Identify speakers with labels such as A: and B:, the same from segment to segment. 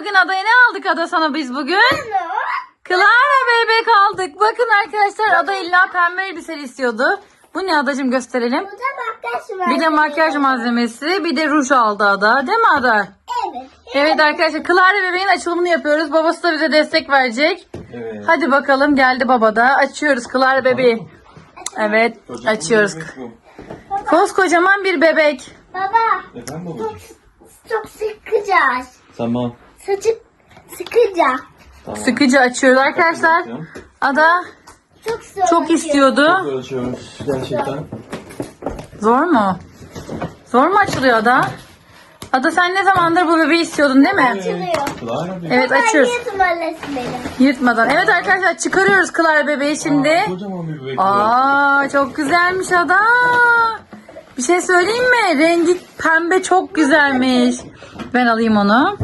A: bugün adaya ne aldık ada sana biz bugün? Clara bebek aldık. Bakın arkadaşlar ada illa pembe elbiseli istiyordu. Bu ne adacığım gösterelim.
B: Bu da makyaj var.
A: Bir de makyaj malzemesi bir de ruj aldı ada. Değil mi ada?
B: Evet.
A: Evet arkadaşlar Clara bebeğin açılımını yapıyoruz. Babası da bize destek verecek.
C: Evet.
A: Hadi bakalım geldi baba da. Açıyoruz Clara bebeği. Evet açıyoruz. Koskocaman bir bebek.
B: Baba
C: Efendim babacığım?
B: çok sıkıcı.
C: Tamam.
B: Sıcık sıkıcı.
C: tamam.
A: Sıkıcı açıyoruz arkadaşlar. Ada
B: Çok zor.
A: çok istiyordu.
C: Çok uğraşıyoruz gerçekten.
A: Zor mu? Zor mu açılıyor Ada? Ada sen ne zamandır bu bebeği istiyordun değil mi?
B: Açılıyor.
C: Bir.
A: Evet açıyoruz.
B: Ben ısmarlasın beni.
A: Yırtmadan. Evet arkadaşlar çıkarıyoruz Clara bebeği şimdi.
C: Kocaman bir bebek. bu.
A: Aa çok güzelmiş Ada. Bir şey söyleyeyim mi? Rengi pembe çok güzelmiş. Ben alayım onu.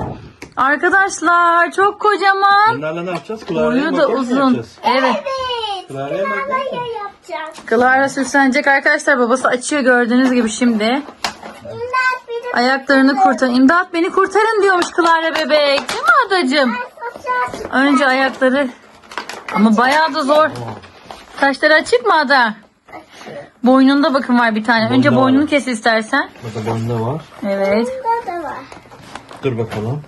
A: Arkadaşlar çok kocaman.
C: Bunlarla ne yapacağız? Clara'ya
A: Boyu da
C: makyaj mı
A: uzun.
C: yapacağız?
A: Evet.
C: Clara'ya makyaj mı?
B: Yapacağım.
A: Clara süslenecek arkadaşlar. Babası açıyor gördüğünüz gibi şimdi.
B: İmdat bir de
A: Ayaklarını kurtarın. İmdat beni kurtarın diyormuş Clara bebek. Değil mi adacığım? Önce ayakları. Ama bayağı da zor. Saçları açık mı ada? Boynunda bakın var bir tane. Önce
C: Boynunda
A: boynunu
C: var.
A: kes istersen.
C: Burada bende var.
A: Evet.
B: Burada da var.
C: Dur bakalım.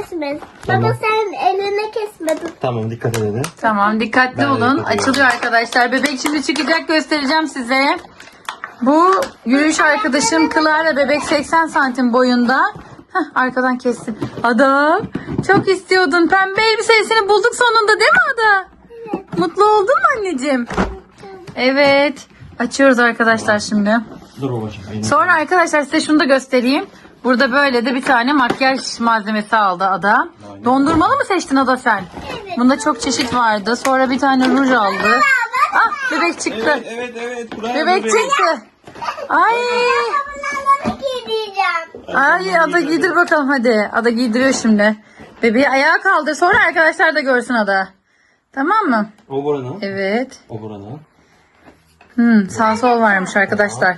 B: Kesme.
C: Tamam.
B: Baba sen elini kesmedin.
C: Tamam dikkat edelim.
A: Tamam dikkatli
C: Ben
A: olun.
C: yapıyorum.
A: Açılıyor arkadaşlar. Bebek şimdi çıkacak göstereceğim size. Bu yürüyüş arkadaşım Clara bebek 80 santim boyunda. Heh, arkadan kestim. Ada çok istiyordun. Pembe elbisesini bulduk sonunda değil mi Ada? Mutlu oldun mu anneciğim? Evet. Açıyoruz arkadaşlar şimdi.
C: Dur babacığım.
A: Sonra arkadaşlar size şunu da göstereyim. Burada böyle de bir tane makyaj malzemesi aldı Ada. Dondurmalı mı seçtin Ada sen? Bunda çok çeşit vardı. Sonra bir tane ruj aldı. Ah bebek çıktı.
C: Evet evet evet. Clara
A: Bebek çıktı. Ay. Ay Ada giydir bakalım hadi. Ada giydiriyor şimdi. Bebeği ayağa kaldır. Sonra arkadaşlar da görsün Ada. Tamam mı?
C: O buranın.
A: Evet.
C: O buranın.
A: Hmm, sağ sol varmış arkadaşlar.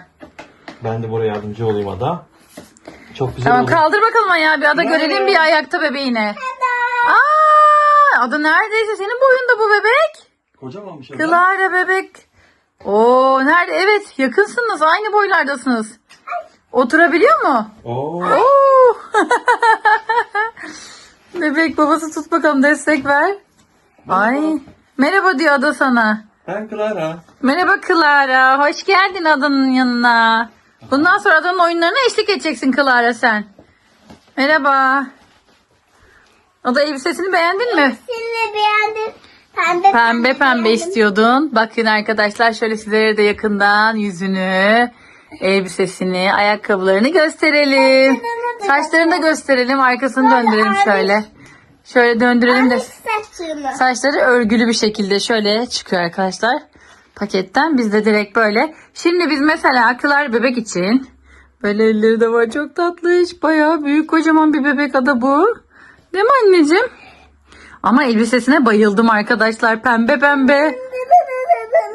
C: Ben de buraya yardımcı olayım Ada. Çok güzel
A: Tamam
C: oldu.
A: kaldır bakalım ayağı bir Ada görelim bir ayakta bebeğini. Aa, Ada neredeyse senin boyunda bu bebek.
C: Kocamanmış Ada.
A: Clara bebek. Oo nerede? Evet yakınsınız aynı boylardasınız. Oturabiliyor mu?
C: Oo.
A: Oo. bebek babası tut bakalım destek ver. Ay. Merhaba diyor Ada sana.
C: Ben Clara.
A: Merhaba Clara. Hoş geldin Ada'nın yanına. Bundan sonra Ada'nın oyunlarına eşlik edeceksin Clara sen. Merhaba. Ada elbisesini beğendin mi?
B: Seni beğendim. Pembe
A: Pembe pembe istiyordun. Bakın arkadaşlar şöyle sizlere de yakından yüzünü, elbisesini, ayakkabılarını gösterelim. Saçlarını da gösterelim. Arkasını döndürelim şöyle. Şöyle döndürelim de
B: saçını.
A: saçları örgülü bir şekilde şöyle çıkıyor arkadaşlar. Paketten biz de direkt böyle. Şimdi biz mesela akılar bebek için böyle elleri de var çok tatlış. Bayağı büyük kocaman bir bebek ada bu. Değil mi anneciğim? Ama elbisesine bayıldım arkadaşlar. Pembe pembe.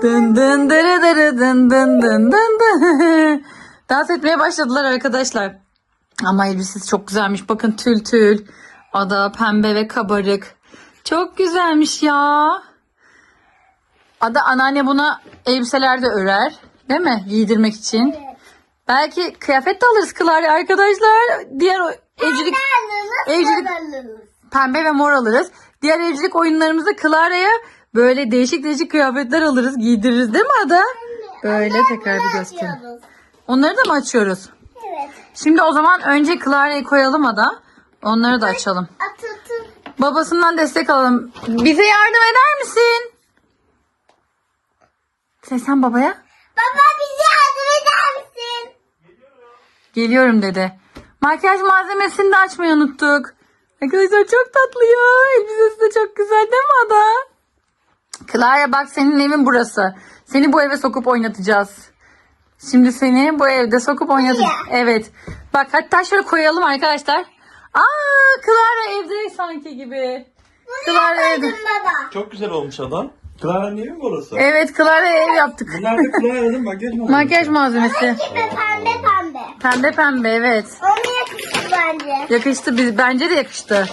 A: Dın dın dırı dırı dın dın dın dın dın. Dans etmeye başladılar arkadaşlar. Ama elbisesi çok güzelmiş. Bakın tül tül. Ada pembe ve kabarık. Çok güzelmiş ya. Ada anneanne buna elbiseler de örer. Değil mi? Giydirmek için. Belki kıyafet de alırız Clara arkadaşlar. Diğer evcilik Evcilik- pembe ve mor alırız. Diğer evcilik oyunlarımızda Clara'ya böyle değişik değişik kıyafetler alırız, giydiririz değil mi Ada? Böyle tekrar bir göstereyim. Onları da mı açıyoruz?
B: Evet.
A: Şimdi o zaman önce Clara'yı koyalım Ada. Onları da açalım. Babasından destek alalım. Bize yardım eder misin? Seslen babaya.
B: Baba bize yardım eder misin?
A: Geliyorum dedi. Makyaj malzemesini de açmayı unuttuk. Arkadaşlar çok tatlı ya. Elbisesi de çok güzel değil mi Ada? Clara bak senin evin burası. Seni bu eve sokup oynatacağız. Şimdi seni bu evde sokup oynatacağız. Evet. Bak hatta şöyle koyalım arkadaşlar. Aa Clara evde sanki gibi. Clara evde.
B: Baba.
C: Çok güzel olmuş adam. Clara'nın evi mi burası?
A: Evet Clara ev yaptık.
C: Bunlar da Clara'nın makyaj malzemesi.
A: Makyaj malzemesi.
B: Gibi pembe pembe.
A: Pembe pembe evet.
B: Onu yakıştı bence.
A: Yakıştı biz bence de yakıştı.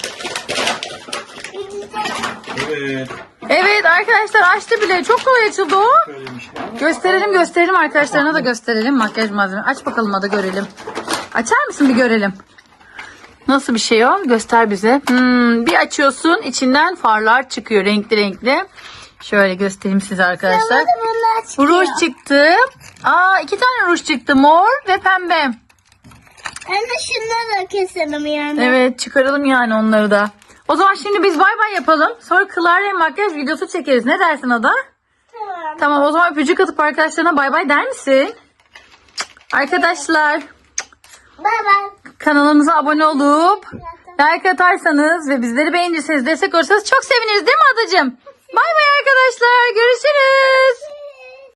C: Evet.
A: Evet arkadaşlar açtı bile. Çok kolay açıldı o.
C: Böyleymiş.
A: Gösterelim gösterelim arkadaşlarına da gösterelim makyaj malzeme. Aç bakalım hadi görelim. Açar mısın bir görelim. Nasıl bir şey o? Göster bize. Hmm, bir açıyorsun içinden farlar çıkıyor renkli renkli. Şöyle göstereyim size arkadaşlar. Ruj çıktı. Aa iki tane ruj çıktı. Mor ve pembe.
B: Anne şunları da keselim yani.
A: Evet çıkaralım yani onları da. O zaman şimdi biz bay bay yapalım. Sonra Clara makyaj videosu çekeriz. Ne dersin Ada?
B: Tamam.
A: Tamam o zaman öpücük atıp arkadaşlarına bay bay der misin? Arkadaşlar
B: Bay bay.
A: kanalımıza abone olup like atarsanız ve bizleri beğenirseniz destek olursanız çok seviniriz değil mi adacığım? Bay bay arkadaşlar görüşürüz.